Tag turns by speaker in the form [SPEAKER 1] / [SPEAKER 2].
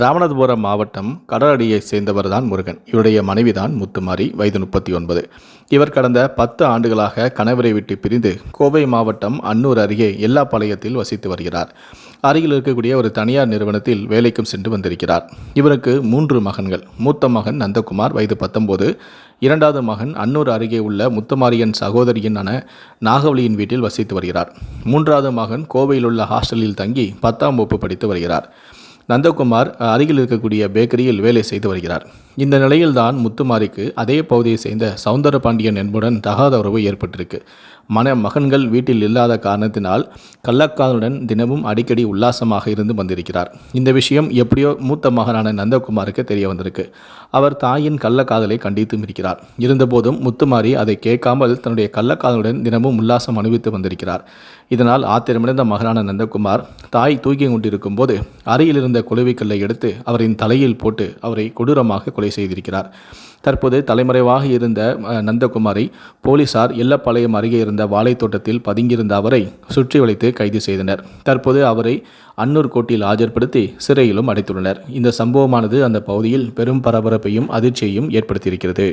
[SPEAKER 1] ராமநாதபுரம் மாவட்டம் கடலடியை சேர்ந்தவர் தான் முருகன். இவருடைய மனைவிதான் முத்துமாரி வயது முப்பத்தி ஒன்பது. இவர் கடந்த பத்து ஆண்டுகளாக கணவரை விட்டு பிரிந்து கோவை மாவட்டம் அன்னூர் அருகே எல்லா பாளையத்தில் வசித்து வருகிறார். அருகில் இருக்கக்கூடிய ஒரு தனியார் நிறுவனத்தில் வேலைக்கும் சென்று வந்திருக்கிறார். இவருக்கு மூன்று மகன்கள். மூத்த மகன் நந்தகுமார் வயது பத்தொன்பது. இரண்டாவது மகன் அன்னூர் அருகே உள்ள முத்துமாரியன் சகோதரியினான நாகவலியின் வீட்டில் வசித்து வருகிறார். மூன்றாவது மகன் கோவையில் உள்ள ஹாஸ்டலில் தங்கி பத்தாம் வகுப்பு படித்து வருகிறார். நந்தகுமார் அருகில் இருக்கக்கூடிய பேக்கரியில் வேலை செய்து வருகிறார். இந்த நிலையில்தான் முத்துமாரிக்கு அதே பகுதியை சேர்ந்த சவுந்தர பாண்டியன் என்புடன் தகாத உறவு ஏற்பட்டிருக்கு. மன மகன்கள் வீட்டில் இல்லாத காரணத்தினால் கள்ளக்காதலுடன் தினமும் அடிக்கடி உல்லாசமாக இருந்து வந்திருக்கிறார். இந்த விஷயம் எப்படியோ மூத்த மகனான நந்தகுமாருக்கு தெரிய வந்திருக்கு. அவர் தாயின் கள்ளக்காதலை கண்டித்தும் இருக்கிறார். இருந்தபோதும் முத்துமாரி அதை கேட்காமல் தன்னுடைய கள்ளக்காதலுடன் தினமும் உல்லாசம் அனுபவித்து வந்திருக்கிறார். இதனால் ஆத்திரமிழந்த மகனான நந்தகுமார் தாய் தூக்கி கொண்டிருக்கும் போது அருகில் இருந்த குழுவிக்கல்லை எடுத்து அவரின் தலையில் போட்டு அவரை கொடூரமாக கொலை செய்திருக்கிறார். தற்போது தலைமறைவாக இருந்த நந்தகுமாரை போலீசார் எல்லப்பாளையம் அருகே இருந்த வாழைத்தோட்டத்தில் பதுங்கியிருந்த அவரை சுற்றி வளைத்து கைது செய்தனர். தற்போது அவரை அன்னூர் கோட்டில் ஆஜர்படுத்தி சிறையிலும் அடைத்துள்ளனர். இந்த சம்பவமானது அந்த பகுதியில் பெரும் பரபரப்பையும் அதிர்ச்சியையும் ஏற்படுத்தியிருக்கிறது.